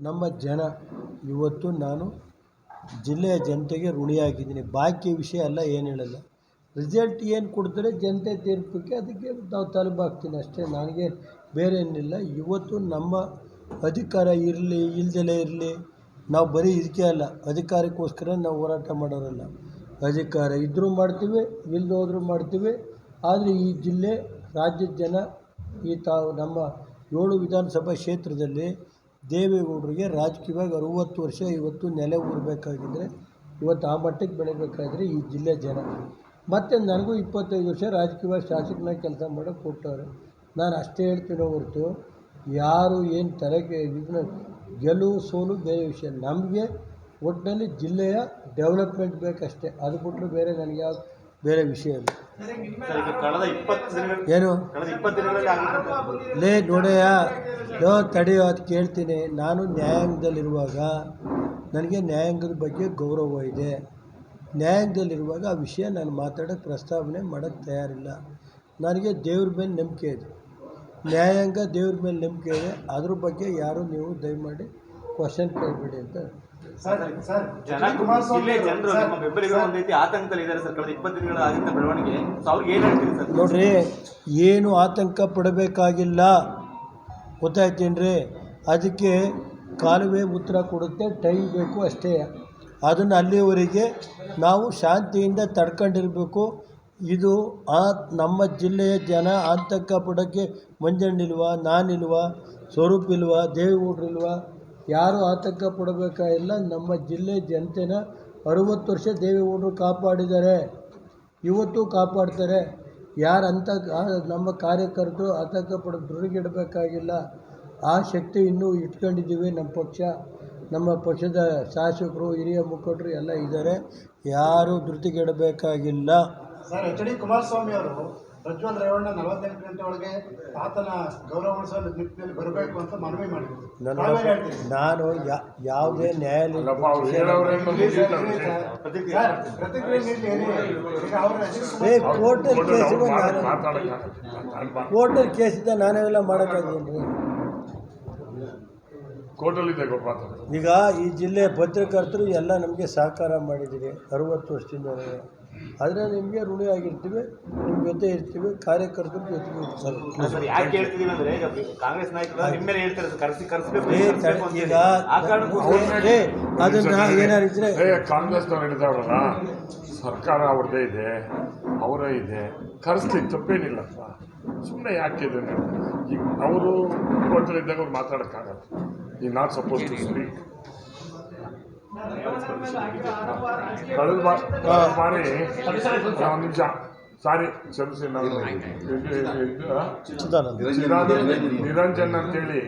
ನಮ್ಮ ಜನ, ಇವತ್ತು ನಾನು ಜಿಲ್ಲೆಯ ಜನತೆಗೆ ಋಣಿಯಾಗಿದ್ದೀನಿ. ಬಾಕಿ ವಿಷಯ ಎಲ್ಲ ಏನು ಹೇಳಲ್ಲ. ರಿಸಲ್ಟ್ ಏನು ಕೊಡ್ತಾರೆ, ಜನತೆ ತೀರ್ಪಕ್ಕೆ ಅದಕ್ಕೆ ನಾವು ತಲುಪಾಗ್ತೀನಿ ಅಷ್ಟೇ. ನನಗೆ ಬೇರೆ ಏನಿಲ್ಲ. ಇವತ್ತು ನಮ್ಮ ಅಧಿಕಾರ ಇರಲಿ, ಇಲ್ದಲೇ ಇರಲಿ, ನಾವು ಬರೀ ಇದಕ್ಕೆ ಅಲ್ಲ. ಅಧಿಕಾರಕ್ಕೋಸ್ಕರ ನಾವು ಹೋರಾಟ ಮಾಡೋರಲ್ಲ. ಅಧಿಕಾರ ಇದ್ದರೂ ಮಾಡ್ತೀವಿ ಇಲ್ಲದೋದ್ರೂ ಮಾಡ್ತೀವಿ. ಆದರೆ ಈ ಜಿಲ್ಲೆ, ರಾಜ್ಯದ ಜನ, ಈ ತಾವು ನಮ್ಮ ಏಳು ವಿಧಾನಸಭಾ ಕ್ಷೇತ್ರದಲ್ಲಿ ದೇವೇಗೌಡರಿಗೆ ರಾಜಕೀಯವಾಗಿ ಅರುವತ್ತು ವರ್ಷ ಇವತ್ತು ನೆಲೆ ಊರಬೇಕಾಗಿದ್ದರೆ ಇವತ್ತು ಆ ಮಟ್ಟಕ್ಕೆ ಬೆಳಿಬೇಕಾದ್ರೆ ಈ ಜಿಲ್ಲೆ ಜನ. ಮತ್ತು ನನಗೂ ಇಪ್ಪತ್ತೈದು ವರ್ಷ ರಾಜಕೀಯವಾಗಿ ಶಾಸಕನಾಗಿ ಕೆಲಸ ಮಾಡೋಕ್ಕೆ ಕೊಟ್ಟವ್ರೆ. ನಾನು ಅಷ್ಟೇ ಹೇಳ್ತೀನೋ ಹೊರತು, ಯಾರು ಏನು ತಲೆಗೆ ಇದನ್ನ ಗೆಲುವು ಸೋಲು ಬೇರೆ ವಿಷಯ. ನಮಗೆ ಒಟ್ಟಿನಲ್ಲಿ ಜಿಲ್ಲೆಯ ಡೆವಲಪ್ಮೆಂಟ್ ಬೇಕಷ್ಟೇ. ಅದು ಬಿಟ್ಟರೆ ಬೇರೆ ನನಗೆ ಯಾವ ಬೇರೆ ವಿಷಯ ಅಲ್ಲ ಏನು? ಲೇ ನೋಡಯ್ಯ ಲೋ ತಡೆಯೋ ಅದು ಕೇಳ್ತೀನಿ. ನಾನು ನ್ಯಾಯಾಂಗದಲ್ಲಿರುವಾಗ ನನಗೆ ನ್ಯಾಯಾಂಗದ ಬಗ್ಗೆ ಗೌರವ ಇದೆ. ನ್ಯಾಯಾಂಗದಲ್ಲಿರುವಾಗ ಆ ವಿಷಯ ನಾನು ಮಾತಾಡೋಕ್ಕೆ ಪ್ರಸ್ತಾವನೆ ಮಾಡೋಕ್ಕೆ ತಯಾರಿಲ್ಲ. ನನಗೆ ದೇವ್ರ ಮೇಲೆ ನಂಬಿಕೆ ಇದೆ. ನ್ಯಾಯಾಂಗ ದೇವ್ರ ಮೇಲೆ ನಂಬಿಕೆ ಇದೆ. ಅದ್ರ ಬಗ್ಗೆ ಯಾರು ನೀವು ದಯಮಾಡಿ ಕ್ವಶನ್ ಕೇಳಬೇಡಿ ಅಂತ ಸರ್ ಸರ್ ಜನ ಜಿಲ್ಲೆ ಜನರು ಸರ್, ನಮ್ಮ ರೀತಿ ಆತಂಕದಲ್ಲಿ ಇದ್ದಾರೆ ಸರ್. ಕಳೆದ ಇಪ್ಪತ್ತು ದಿನಗಳ ಆಗಿದ್ದ ಬೆಳವಣಿಗೆ ಸೊ ಅವ್ರಿಗೆ ಏನ್ ಹೇಳ್ತೀರಿ ಸರ್? ನೋಡ್ರಿ ಏನು ಆತಂಕ ಪಡಬೇಕಾಗಿಲ್ಲ. ಗೊತ್ತಾಯ್ತೇನ್ರಿ? ಅದಕ್ಕೆ ಕಾಲುವೆ ಉತ್ತರ ಕೊಡುತ್ತೆ ಟೈಮ್ ಬೇಕು ಅಷ್ಟೇ. ಅದನ್ನು ಅಲ್ಲಿವರೆಗೆ ನಾವು ಶಾಂತಿಯಿಂದ ತಡ್ಕೊಂಡಿರಬೇಕು. ಇದು ಆ ನಮ್ಮ ಜಿಲ್ಲೆಯ ಜನ ಆತಂಕ ಪಡೋಕ್ಕೆ ಮಂಜಣ್ಣಿಲ್ವಾ ನಾನಿಲ್ವಾ ಸ್ವರೂಪ್ ಇಲ್ವಾ ದೇವೇಗೌಡರಿಲ್ವಾ ಯಾರೂ ಆತಂಕ ಪಡಬೇಕಾಗಿಲ್ಲ ನಮ್ಮ ಜಿಲ್ಲೆ ಜನತೆನ ಅರುವತ್ತು ವರ್ಷ ದೇವೇಗೌಡರು ಕಾಪಾಡಿದ್ದಾರೆ. ಇವತ್ತು ಕಾಪಾಡ್ತಾರೆ. ಯಾರು ಅಂತ ನಮ್ಮ ಕಾರ್ಯಕರ್ತರು ಆತಂಕ ಪಡ ದುರುಗಿಡಬೇಕಾಗಿಲ್ಲ. ಆ ಶಕ್ತಿ ಇನ್ನೂ ಇಟ್ಕೊಂಡಿದ್ದೀವಿ ನಮ್ಮ ಪಕ್ಷ. ನಮ್ಮ ಪಕ್ಷದ ಶಾಸಕರು, ಹಿರಿಯ ಮುಖಂಡರು ಎಲ್ಲ ಇದ್ದಾರೆ. ಯಾರೂ ಧೃತಿಗೆಡಬೇಕಾಗಿಲ್ಲ. ಸರ್, ಎಚ್ ಡಿ ಕುಮಾರಸ್ವಾಮಿ ಅವರು ಪ್ರಜ್ವಲ್ ರೇವಣ್ಣ ನಲವತ್ತೆಂಟು ಗಂಟೆ ಒಳಗೆ ತಾತನ ಗೌರವ ಉಳಿಸುವ ನಿಟ್ಟಿನಲ್ಲಿ ಬರಬೇಕು ಅಂತ ಮನವಿ ಮಾಡಿದ್ರು. ನಾನು ಯಾವುದೇ ನ್ಯಾಯಾಲಯ ಕೋರ್ಟಲ್ಲಿ ಕೇಸಿಗೆ ನಾನು ಕೋರ್ಟಲ್ಲಿ ಕೇಸಿದ್ದ ನಾನೆಲ್ಲ ಮಾಡೋಕ್ಕಾಗೇನು ಈಗ ಈ ಜಿಲ್ಲೆ ಪತ್ರಕರ್ತರು ಎಲ್ಲ ನಮಗೆ ಸಹಕಾರ ಮಾಡಿದ್ದೀರಿ ಅರುವತ್ತು ವರ್ಷದಿಂದ. ಆದರೆ ನಿಮಗೆ ಋಣಿಯಾಗಿರ್ತೀವಿ ನಿಮ್ಮ ಜೊತೆ ಇರ್ತೀವಿ ಕಾರ್ಯಕರ್ತರ ಜೊತೆ ಇರ್ತೀವಿ. ಸರ್ ಯಾಕೆ ಹೇಳ್ತಿದೀವಿ ಅಂದ್ರೆ ಈಗ ಕಾಂಗ್ರೆಸ್ ನಾಯಕರು ನಿಮ್ಮ ಮೇಲೆ ಹೇಳ್ತಾರೆ ಕರೆಸಿ ಕರೆಸಬೇಕು ಈಗ ಆ ಅದನ್ನ ಏನಾರು ಇದ್ರೆ ಕಾಂಗ್ರೆಸ್ನವ್ರು ಹಿಡಿದವ್ರಲ್ಲ ಸರ್ಕಾರ ಅವ್ರದ್ದೇ ಇದೆ ಅವರೇ ಇದೆ ಕರೆಸ್ಲಿ ತಪ್ಪೇನಿಲ್ಲ ಸುಮ್ಮನೆ ಯಾಕೆ ಇದನ್ನು ಈಗ ಅವರು ಇದ್ದಾಗ ಅವ್ರು ಮಾತಾಡೋಕ್ಕಾಗಲ್ಲ. ಈ ನಾಟ್ ಸಪೋಸ್ ಟು ಸ್ಪೀಕ್ ಕಳೆದ ಬಾರಿ ಒಂದು ನಿಮಿಷ ಸಾರಿ ಕ್ಷಮಿಸಿ ನಾನು ನಿರಂಜನ್ ಅಂತೇಳಿ